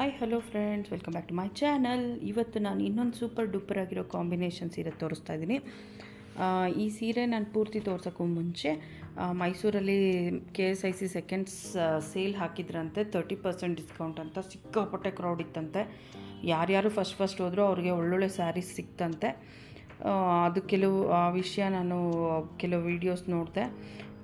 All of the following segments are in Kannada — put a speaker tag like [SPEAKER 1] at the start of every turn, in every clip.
[SPEAKER 1] Hi hello friends welcome back to my channel ಇವತ್ತು ನಾನು ಇನ್ನೊಂದು ಸೂಪರ್ ಡೂಪರ್ ಆಗಿರೋ ಕಾಂಬಿನೇಷನ್ ಸೀರೆ ತೋರಿಸ್ತಾ ಇದ್ದೀನಿ. ಈ ಸೀರೆ ನಾನು ಪೂರ್ತಿ ತೋರ್ಸೋಕ್ಕೂ ಮುಂಚೆ ಮೈಸೂರಲ್ಲಿ K S I C seconds sale ಹಾಕಿದ್ರಂತೆ thirty percent discount ಅಂತ. ಸಿಕ್ಕಾಪಟ್ಟೆ ಕ್ರೌಡ್ ಇತ್ತಂತೆ. ಯಾರ್ಯಾರು ಫಸ್ಟ್ ಫಸ್ಟ್ ಹೋದರೂ ಅವ್ರಿಗೆ ಒಳ್ಳೊಳ್ಳೆ ಸ್ಯಾರೀಸ್ ಸಿಕ್ತಂತೆ. ಅದು ಕೆಲವು, ಆ ವಿಷಯ ನಾನು ಕೆಲವು ವೀಡಿಯೋಸ್ ನೋಡಿದೆ.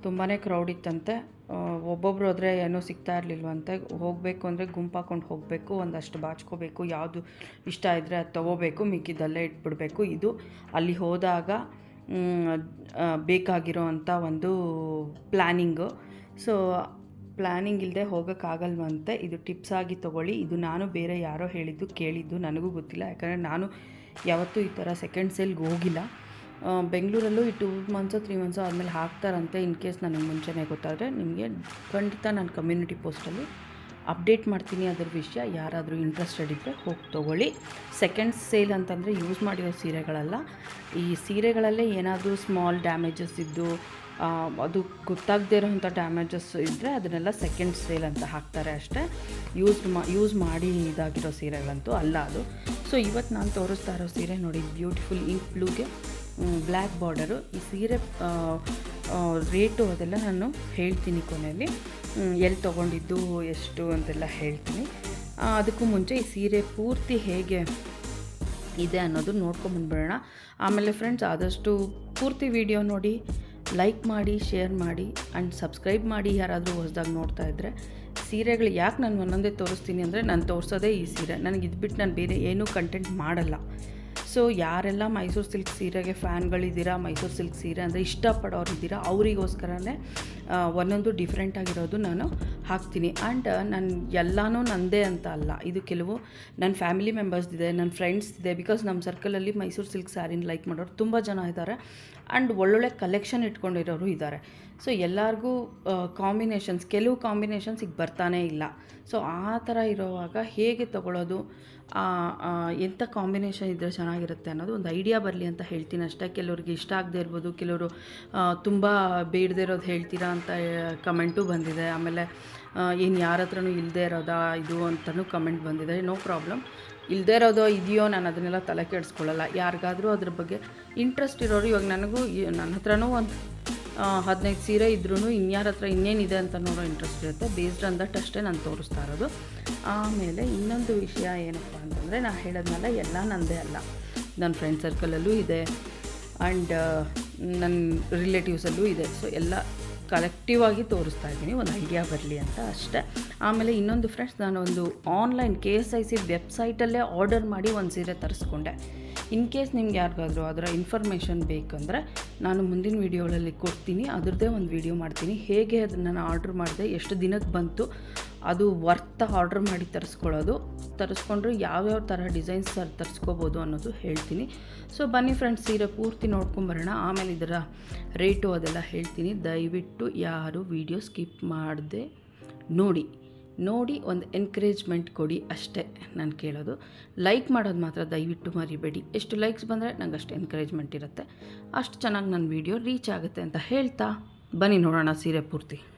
[SPEAKER 1] ತುಂಬಾ ಕ್ರೌಡ್ ಇತ್ತಂತೆ. ಆ, ಒಬ್ಬೊಬ್ರು ಹೋದರೆ ಏನೂ ಸಿಗ್ತಾ ಇರಲಿಲ್ವಂತೆ. ಹೋಗಬೇಕು ಅಂದರೆ ಗುಂಪಾಕೊಂಡು ಹೋಗಬೇಕು ಒಂದಷ್ಟು ಬಾಚ್ಕೋಬೇಕು ಯಾವುದು ಇಷ್ಟ ಇದ್ದರೆ ಅದು ತೊಗೋಬೇಕು ಮಿಕ್ಕಿದ್ದಲ್ಲೇ ಇಟ್ಬಿಡಬೇಕು. ಇದು ಅಲ್ಲಿ ಹೋದಾಗ ಬೇಕಾಗಿರೋ ಅಂಥ ಒಂದು ಪ್ಲ್ಯಾನಿಂಗು ಸೊ ಪ್ಲ್ಯಾನಿಂಗ್ ಇಲ್ಲದೆ ಹೋಗೋಕ್ಕಾಗಲ್ವಂತೆ. ಇದು ಟಿಪ್ಸ್ ಆಗಿ ತೊಗೊಳ್ಳಿ. ಇದು ನಾನು ಬೇರೆ ಯಾರೋ ಹೇಳಿದ್ದು ಕೇಳಿದ್ದು ನನಗೂ ಗೊತ್ತಿಲ್ಲ. ಯಾಕಂದರೆ ನಾನು ಯಾವತ್ತೂ ಈ ಥರ ಸೆಕೆಂಡ್ ಸೇಲ್ಗೆ ಹೋಗಿಲ್ಲ. ಬೆಂಗಳೂರಲ್ಲೂ ಈ ಟೂ ಮಂತ್ಸು ತ್ರೀ ಮಂತ್ಸು ಆದಮೇಲೆ ಹಾಕ್ತಾರಂತೆ ಇನ್ ಕೇಸ್ ನನಗೆ ಮುಂಚೆನೇ ಗೊತ್ತಾದರೆ. ನಿಮಗೆ ಖಂಡಿತ ನಾನು ಕಮ್ಯುನಿಟಿ ಪೋಸ್ಟಲ್ಲಿ ಅಪ್ಡೇಟ್ ಮಾಡ್ತೀನಿ ಅದ್ರ ವಿಷಯ. ಯಾರಾದರೂ ಇಂಟ್ರೆಸ್ಟೆಡ್ ಇದ್ದರೆ ಹೋಗಿ ತೊಗೊಳ್ಳಿ. ಸೆಕೆಂಡ್ ಸೇಲ್ ಅಂತಂದರೆ ಯೂಸ್ ಮಾಡಿರೋ ಸೀರೆಗಳಲ್ಲ. ಈ ಸೀರೆಗಳಲ್ಲೇ ಏನಾದರೂ ಸ್ಮಾಲ್ ಡ್ಯಾಮೇಜಸ್ ಇದ್ದು ಅದು ಗೊತ್ತಾಗದೇ ಇರೋಂಥ ಡ್ಯಾಮೇಜಸ್ ಇದ್ದರೆ ಅದನ್ನೆಲ್ಲ ಸೆಕೆಂಡ್ ಸೇಲ್ ಅಂತ ಹಾಕ್ತಾರೆ ಅಷ್ಟೇ. ಯೂಸ್ ಮಾ ಯೂಸ್ ಮಾಡಿ ಇದಾಗಿರೋ ಸೀರೆಗಳಂತೂ ಅಲ್ಲ ಅದು. ಸೊ ಇವತ್ತು ನಾನು ತೋರಿಸ್ತಾ ಇರೋ ಸೀರೆ ನೋಡಿ ಬ್ಯೂಟಿಫುಲ್ ಇಂಕ್ ಬ್ಲೂಗೆ ಬ್ಲ್ಯಾಕ್ ಬಾರ್ಡರು, ಈ ಸೀರೆ ರೇಟು ಅದೆಲ್ಲ ನಾನು ಹೇಳ್ತೀನಿ ಕೊನೆಯಲ್ಲಿ. ಎಲ್ಲಿ ತೊಗೊಂಡಿದ್ದು, ಎಷ್ಟು ಅಂತೆಲ್ಲ ಹೇಳ್ತೀನಿ. ಅದಕ್ಕೂ ಮುಂಚೆ ಈ ಸೀರೆ ಪೂರ್ತಿ ಹೇಗೆ ಇದೆ ಅನ್ನೋದು ನೋಡ್ಕೊಂಬಂದ್ಬಿಡೋಣ ಆಮೇಲೆ ಫ್ರೆಂಡ್ಸ್ ಆದಷ್ಟು ಪೂರ್ತಿ ವಿಡಿಯೋ ನೋಡಿ ಲೈಕ್ ಮಾಡಿ ಶೇರ್ ಮಾಡಿ ಆ್ಯಂಡ್ ಸಬ್ಸ್ಕ್ರೈಬ್ ಮಾಡಿ ಯಾರಾದರೂ ಹೊಸದಾಗಿ ನೋಡ್ತಾ ಇದ್ದರೆ ಸೀರೆಗಳು ಯಾಕೆ ನಾನು ಒಂದೊಂದೇ ತೋರಿಸ್ತೀನಿ ಅಂದರೆ, ನಾನು ತೋರಿಸೋದೇ ಈ ಸೀರೆ. ನನಗೆ ಇದ್ಬಿಟ್ಟು ನಾನು ಬೇರೆ ಏನೂ ಕಂಟೆಂಟ್ ಮಾಡಲ್ಲ. ಸೊ ಯಾರೆಲ್ಲ ಮೈಸೂರು ಸಿಲ್ಕ್ ಸೀರೆಗೆ ಫ್ಯಾನ್ಗಳಿದ್ದೀರಾ, ಮೈಸೂರು ಸಿಲ್ಕ್ ಸೀರೆ ಅಂದರೆ ಇಷ್ಟಪಡೋರು ಇದ್ದೀರಾ, ಅವರಿಗೋಸ್ಕರನೇ ಒಂದೊಂದು ಡಿಫ್ರೆಂಟ್ ಆಗಿರೋದು ನಾನು ಹಾಕ್ತೀನಿ. ಆ್ಯಂಡ್ ನಾನು ಎಲ್ಲನೂ ನಂದೇ ಅಂತ ಅಲ್ಲ. ಇದು ಕೆಲವು ನನ್ನ ಫ್ಯಾಮಿಲಿ ಮೆಂಬರ್ಸ್ ಇದೆ ನನ್ನ ಫ್ರೆಂಡ್ಸ್ ಇದೆ ಬಿಕಾಸ್ ನಮ್ಮ ಸರ್ಕಲಲ್ಲಿ ಮೈಸೂರು ಸಿಲ್ಕ್ ಸ್ಯಾರಿನ ಲೈಕ್ ಮಾಡೋರು ತುಂಬ ಜನ ಇದ್ದಾರೆ. ಆ್ಯಂಡ್ ಒಳ್ಳೊಳ್ಳೆ ಕಲೆಕ್ಷನ್ ಇಟ್ಕೊಂಡಿರೋರು ಇದ್ದಾರೆ. ಸೊ ಎಲ್ಲರಿಗೂ ಕಾಂಬಿನೇಷನ್ಸ್ ಕೆಲವು ಕಾಂಬಿನೇಷನ್ಸ್ ಈಗ ಬರ್ತಾನೇ ಇಲ್ಲ. ಸೊ ಆ ಥರ ಇರೋವಾಗ ಹೇಗೆ ತಗೊಳ್ಳೋದು ಎಂಥ ಕಾಂಬಿನೇಷನ್ ಇದ್ದರೆ ಚೆನ್ನಾಗಿರುತ್ತೆ ಅನ್ನೋದು ಒಂದು ಐಡಿಯಾ ಬರಲಿ ಅಂತ ಹೇಳ್ತೀನಿ ಅಷ್ಟೇ. ಕೆಲವ್ರಿಗೆ ಇಷ್ಟ ಆಗದೆ ಇರ್ಬೋದು, ಕೆಲವರು ತುಂಬ ಬೇಡದೇ ಇರೋದು ಹೇಳ್ತೀರಾ ಅಂತ ಕಮೆಂಟು ಬಂದಿದೆ. ಆಮೇಲೆ ಏನು ಯಾರ ಹತ್ರನೂ ಇಲ್ಲದೆ ಇರೋದಾ, ಇದು ಅಂತಲೂ ಕಮೆಂಟ್ ಬಂದಿದೆ. ನೋ ಪ್ರಾಬ್ಲಮ್ ಇಲ್ಲದೆ ಇರೋದೋ ಇದೆಯೋ ನಾನು ಅದನ್ನೆಲ್ಲ ತಲೆ ಕೆಡಿಸ್ಕೊಳ್ಳಲ್ಲ. ಯಾರಿಗಾದರೂ ಅದ್ರ ಬಗ್ಗೆ ಇಂಟ್ರೆಸ್ಟ್ ಇರೋರು ಇವಾಗ ನನಗೂ, ನನ್ನ ಹತ್ರನೂ ಒಂದು ಹದಿನೈದು ಸೀರೆ ಇದ್ರೂ ಇನ್ಯಾರ ಹತ್ರ ಇನ್ನೇನಿದೆ ಅಂತ ನೋಡೋ ಇಂಟ್ರೆಸ್ಟ್ ಇರುತ್ತೆ. ಬೇಸ್ಡ್ ಆನ್ ದಟ್ ಅಷ್ಟೇ ನಾನು ತೋರಿಸ್ತಾ ಇರೋದು. ಆಮೇಲೆ ಇನ್ನೊಂದು ವಿಷಯ ಏನಪ್ಪ ಅಂತಂದರೆ ನಾನು ಹೇಳೋದ್ನಲ್ಲ, ಎಲ್ಲ ನನ್ನದೇ ಅಲ್ಲ. ನನ್ನ ಫ್ರೆಂಡ್ ಸರ್ಕಲಲ್ಲೂ ಇದೆ ಆ್ಯಂಡ್ ನನ್ನ ರಿಲೇಟಿವ್ಸಲ್ಲೂ ಇದೆ. ಸೊ ಎಲ್ಲ ಕಲೆಕ್ಟಿವ್ ಆಗಿ ತೋರಿಸ್ತಾ ಇದ್ದೀನಿ, ಒಂದು ಐಡಿಯಾ ಬರಲಿ ಅಂತ ಅಷ್ಟೇ. ಆಮೇಲೆ ಇನ್ನೊಂದು ಫ್ರೆಂಡ್ಸ್ ಒಂದು online K S I C ವೆಬ್ಸೈಟಲ್ಲೇ order ಮಾಡಿ ಒಂದು ಸೀರೆ ತರಿಸ್ಕೊಂಡೆ. ಇನ್ ಕೇಸ್ ನಿಮ್ಗೆ ಯಾರಿಗಾದರೂ ಅದರ ಇನ್ಫಾರ್ಮೇಷನ್ ಬೇಕಂದರೆ ನಾನು ಮುಂದಿನ ವೀಡಿಯೋಗಳಲ್ಲಿ ಕೊಡ್ತೀನಿ. ಅದರದ್ದೇ ಒಂದು ವೀಡಿಯೋ ಮಾಡ್ತೀನಿ. ಹೇಗೆ ಅದನ್ನು ನಾನು ಆರ್ಡ್ರ್ ಮಾಡಿದೆ, ಎಷ್ಟು ದಿನಕ್ಕೆ ಬಂತು, ಅದು ವರ್ತ ಆರ್ಡ್ರ್ ಮಾಡಿ ತರಿಸ್ಕೊಳ್ಳೋದು, ತರಿಸ್ಕೊಂಡ್ರೆ ಯಾವ್ಯಾವ ಥರ ಡಿಸೈನ್ಸ್ ತರಿಸ್ಕೋಬೋದು ಅನ್ನೋದು ಹೇಳ್ತೀನಿ. ಸೊ ಬನ್ನಿ ಫ್ರೆಂಡ್ಸ್ ಸೀರೆ ಪೂರ್ತಿ ನೋಡ್ಕೊಂಬರೋಣ. ಆಮೇಲೆ ಇದರ ರೇಟು ಅದೆಲ್ಲ ಹೇಳ್ತೀನಿ. ದಯವಿಟ್ಟು ಯಾರು ವಿಡಿಯೋ ಸ್ಕಿಪ್ ಮಾಡದೆ ನೋಡಿ. ನೋಡಿ ಒಂದು ಎನ್ಕರೇಜ್ಮೆಂಟ್ ಕೊಡಿ ಅಷ್ಟೇ ನಾನು ಕೇಳೋದು. ಲೈಕ್ ಮಾಡೋದು ಮಾತ್ರ ದಯವಿಟ್ಟು ಮರಿಬೇಡಿ. ಎಷ್ಟು ಲೈಕ್ಸ್ ಬಂದರೆ ನಂಗೆ ಅಷ್ಟು ಎನ್ಕರೇಜ್ಮೆಂಟ್ ಇರುತ್ತೆ. ಅಷ್ಟು ಚೆನ್ನಾಗಿ ನನ್ನ ವೀಡಿಯೋ ರೀಚ್ ಆಗುತ್ತೆ ಅಂತ ಹೇಳ್ತಾ ಬನ್ನಿ ನೋಡೋಣ ಸೀರೆ ಪೂರ್ತಿ.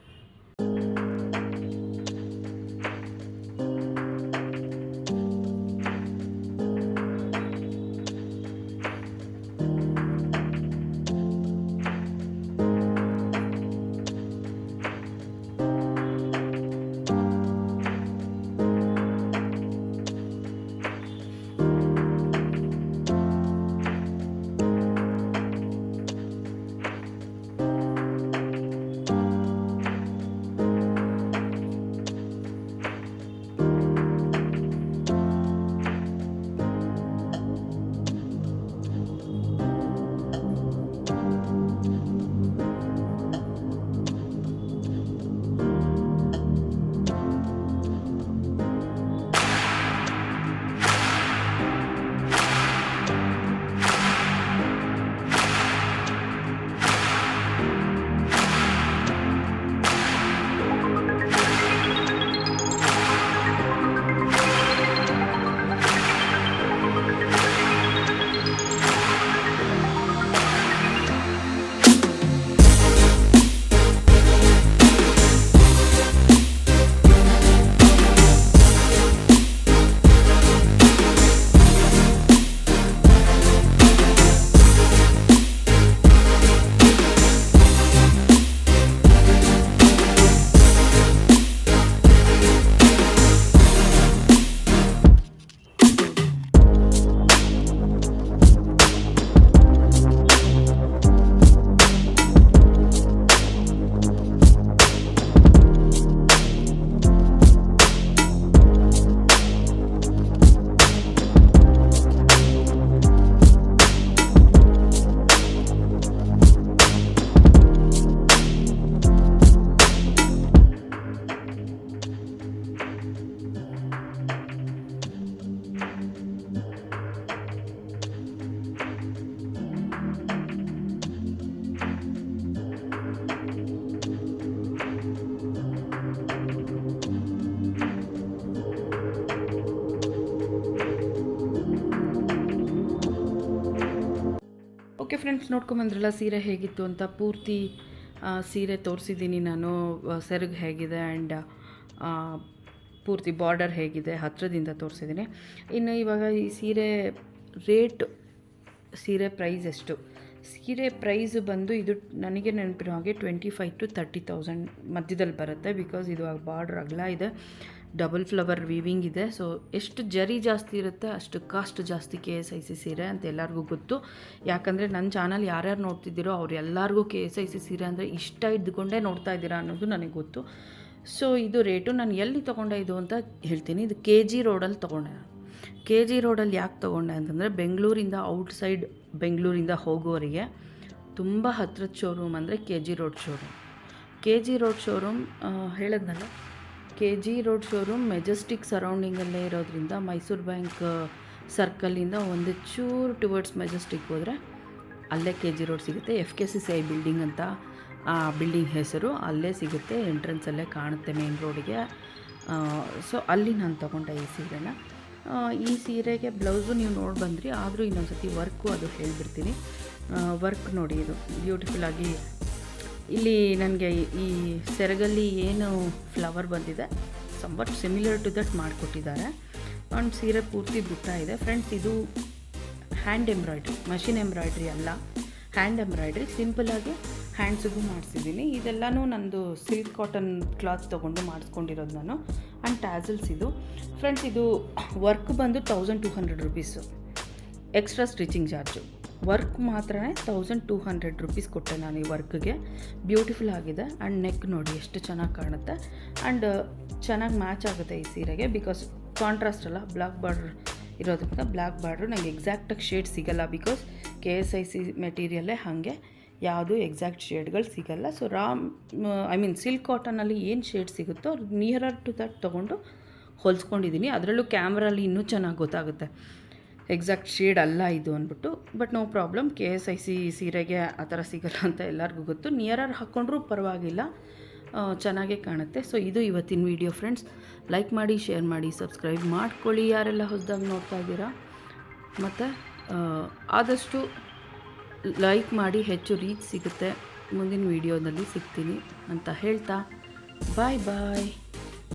[SPEAKER 1] ಫ್ರೆಂಡ್ಸ್ ನೋಡ್ಕೊಂಬಂದ್ರಲ್ಲ, ಸೀರೆ ಹೇಗಿತ್ತು ಅಂತ ಪೂರ್ತಿ ಸೀರೆ ತೋರಿಸಿದ್ದೀನಿ ನಾನು ಸೆರಗು ಹೇಗಿದೆ ಆ್ಯಂಡ್ ಪೂರ್ತಿ ಬಾರ್ಡರ್ ಹೇಗಿದೆ ಹತ್ತಿರದಿಂದ ತೋರಿಸಿದ್ದೀನಿ. ಇನ್ನು ಇವಾಗ ಈ ಸೀರೆ ರೇಟ್ ಸೀರೆ ಪ್ರೈಸ್ ಎಷ್ಟು? ಸೀರೆ ಪ್ರೈಸ್ ಬಂದು ಇದು ನನಗೆ ನೆನಪಿರೋ ಹಾಗೆ twenty five to thirty thousand ಮಧ್ಯದಲ್ಲಿ ಬರುತ್ತೆ ಬಿಕಾಸ್ ಇದು ಬಾರ್ಡ್ರ್ ಅಗಲ ಇದೆ. ಡಬಲ್ ಫ್ಲವರ್ ವೀವಿಂಗ್ ಇದೆ. ಸೊ ಎಷ್ಟು ಜರಿ ಜಾಸ್ತಿ ಇರುತ್ತೆ ಅಷ್ಟು ಕಾಸ್ಟ್ ಜಾಸ್ತಿ ಕೆ ಎಸ್ ಐ ಸಿ ಸೀರೆ ಅಂತ ಎಲ್ಲರಿಗೂ ಗೊತ್ತು. ಯಾಕಂದರೆ ನನ್ನ ಚಾನಲ್ ಯಾರ್ಯಾರು ನೋಡ್ತಿದ್ದೀರೋ ಅವ್ರು ಎಲ್ಲರಿಗೂ ಕೆ ಎಸ್ ಐ ಸಿ ಸೀರೆ ಅಂದರೆ ಇಷ್ಟ ಇದ್ದುಕೊಂಡೇ ನೋಡ್ತಾ ಇದ್ದೀರಾ ಅನ್ನೋದು ನನಗೆ ಗೊತ್ತು. ಸೊ ಇದು ರೇಟು ನಾನು ಎಲ್ಲಿ ತೊಗೊಂಡೆ ಇದು ಅಂತ ಹೇಳ್ತೀನಿ. ಇದು ಕೆ ಜಿ ರೋಡಲ್ಲಿ ತೊಗೊಂಡೆ ಕೆ ಜಿ ರೋಡಲ್ಲಿ ಯಾಕೆ ತೊಗೊಂಡೆ ಅಂತಂದರೆ ಬೆಂಗಳೂರಿಂದ ಔಟ್ಸೈಡ್ ಬೆಂಗಳೂರಿಂದ ಹೋಗೋರಿಗೆ ತುಂಬ ಹತ್ರದ ಶೋರೂಮ್ ಅಂದರೆ K G road showroom K G road showroom ಹೇಳಿದ್ನಲ್ಲ? K G road showroom Majestic ಸರೌಂಡಿಂಗಲ್ಲೇ ಇರೋದ್ರಿಂದ ಮೈಸೂರು ಬ್ಯಾಂಕ್ ಸರ್ಕಲಿಂದ ಒಂದು ಚೂರು ಟುವರ್ಡ್ಸ್ ಮೆಜೆಸ್ಟಿಕ್ ಹೋದರೆ ಅಲ್ಲೇ ಕೆ ಜಿ ರೋಡ್ ಸಿಗುತ್ತೆ. F K C C I building ಅಂತ ಆ ಬಿಲ್ಡಿಂಗ್ ಹೆಸರು. ಅಲ್ಲೇ ಸಿಗುತ್ತೆ ಎಂಟ್ರೆನ್ಸಲ್ಲೇ ಕಾಣುತ್ತೆ ಮೇನ್ ರೋಡಿಗೆ ಸೊ ಅಲ್ಲಿ ನಾನು ತೊಗೊಂಡೆ ಈ ಸೀರೆನ. ಈ ಸೀರೆಗೆ ಬ್ಲೌಸು ನೀವು ನೋಡಿ ಬಂದ್ರಿ, ಆದರೂ ಇನ್ನೊಂದು ಸತಿ ವರ್ಕು ಅದು ಹೇಳಿಬಿಡ್ತೀನಿ. ವರ್ಕ್ ನೋಡಿ, ಇದು ಬ್ಯೂಟಿಫುಲ್ಲಾಗಿ ಇಲ್ಲಿ ನನಗೆ ಈ ಸೆರಗಲ್ಲಿ ಏನು ಫ್ಲವರ್ ಬಂದಿದೆ. ಸಂಬಟ್ ಸಿಮಿಲರ್ ಟು ದಟ್ ಮಾಡಿಕೊಟ್ಟಿದ್ದಾರೆ. ಆ್ಯಂಡ್ ಸೀರೆ ಪೂರ್ತಿ ಬುಟ್ಟ ಇದೆ. ಫ್ರೆಂಡ್ಸ್ ಇದು ಹ್ಯಾಂಡ್ ಎಂಬ್ರಾಯ್ಡ್ರಿ ಮಷಿನ್ ಎಂಬ್ರಾಯ್ಡ್ರಿ ಅಲ್ಲ. ಹ್ಯಾಂಡ್ ಎಂಬ್ರಾಯ್ಡ್ರಿ ಸಿಂಪಲಾಗಿ ಹ್ಯಾಂಡ್ಸಿಗೂ ಮಾಡಿಸಿದ್ದೀನಿ. ಇದೆಲ್ಲನೂ ನಂದು ಸಿಲ್ಕ್ ಕಾಟನ್ ಕ್ಲಾತ್ ತೊಗೊಂಡು ಮಾಡಿಸ್ಕೊಂಡಿರೋದು ನಾನು. ಆ್ಯಂಡ್ ಟ್ಯಾಸಲ್ಸ್ ಇದು. ಫ್ರೆಂಡ್ಸ್ ಇದು ವರ್ಕ್ ಬಂದು thousand two hundred rupees extra stitching charge work ಮಾತ್ರ ತೌಸಂಡ್ ಟೂ ಹಂಡ್ರೆಡ್ ರುಪೀಸ್ ಕೊಟ್ಟೆ ನಾನು ಈ ವರ್ಕ್ಗೆ. ಬ್ಯೂಟಿಫುಲ್ ಆಗಿದೆ. ಆ್ಯಂಡ್ ನೆಕ್ ನೋಡಿ ಎಷ್ಟು ಚೆನ್ನಾಗಿ ಕಾಣುತ್ತೆ. ಆ್ಯಂಡ್ ಚೆನ್ನಾಗಿ ಮ್ಯಾಚ್ ಆಗುತ್ತೆ ಈ ಸೀರೆಗೆ ಬಿಕಾಸ್ ಕಾಂಟ್ರಾಸ್ಟ್ ಅಲ್ಲ ಬ್ಲ್ಯಾಕ್ ಬಾರ್ಡ್ರ್ ಇರೋದ್ರಿಂದ ಬ್ಲ್ಯಾಕ್ ಬಾರ್ಡ್ರು ನನಗೆ ಎಕ್ಸಾಕ್ಟಾಗಿ ಶೇಡ್ ಸಿಗಲ್ಲ because K S I C ಮೆಟೀರಿಯಲ್ಲೇ ಹಾಗೆ ಯಾವುದು ಎಕ್ಸಾಕ್ಟ್ ಶೇಡ್ಗಳು ಸಿಗಲ್ಲ. ಸೊ ರಾಮ್ ಐ ಮೀನ್ ಸಿಲ್ಕ್ ಕಾಟನಲ್ಲಿ ಏನು ಶೇಡ್ ಸಿಗುತ್ತೋ ನಿಯರರ್ ಟು ದಟ್ ತೊಗೊಂಡು ಹೊಲ್ಸ್ಕೊಂಡಿದ್ದೀನಿ ಅದರಲ್ಲೂ ಕ್ಯಾಮ್ರಲ್ಲಿ ಇನ್ನೂ ಚೆನ್ನಾಗಿ ಗೊತ್ತಾಗುತ್ತೆ. ಎಕ್ಸಾಕ್ಟ್ ಶೇಡ್ ಅಲ್ಲ ಇದು ಅಂದ್ಬಿಟ್ಟು but no problem K S I C ಸೀರೆಗೆ ಆ ಥರ ಸಿಗಲ್ಲ ಅಂತ ಎಲ್ಲರಿಗೂ ಗೊತ್ತು. ನಿಯರರ್ ಹಾಕ್ಕೊಂಡ್ರೂ ಪರವಾಗಿಲ್ಲ. ಚೆನ್ನಾಗೇ ಕಾಣುತ್ತೆ. ಸೊ ಇದು ಇವತ್ತಿನ ವಿಡಿಯೋ ಫ್ರೆಂಡ್ಸ್ ಲೈಕ್ ಮಾಡಿ ಶೇರ್ ಮಾಡಿ ಸಬ್ಸ್ಕ್ರೈಬ್ ಮಾಡ್ಕೊಳ್ಳಿ. ಯಾರೆಲ್ಲ ಹೊಸದಾಗಿ ನೋಡ್ತಾ ಇದ್ದೀರಾ? ಮತ್ತು ಆದಷ್ಟು ಲೈಕ್ ಮಾಡಿ, ಹೆಚ್ಚು ರೀಚ್ ಸಿಗುತ್ತೆ. ಮುಂದಿನ ವೀಡಿಯೋದಲ್ಲಿ ಸಿಗ್ತೀನಿ ಅಂತ ಹೇಳ್ತಾ ಬಾಯ್ ಬಾಯ್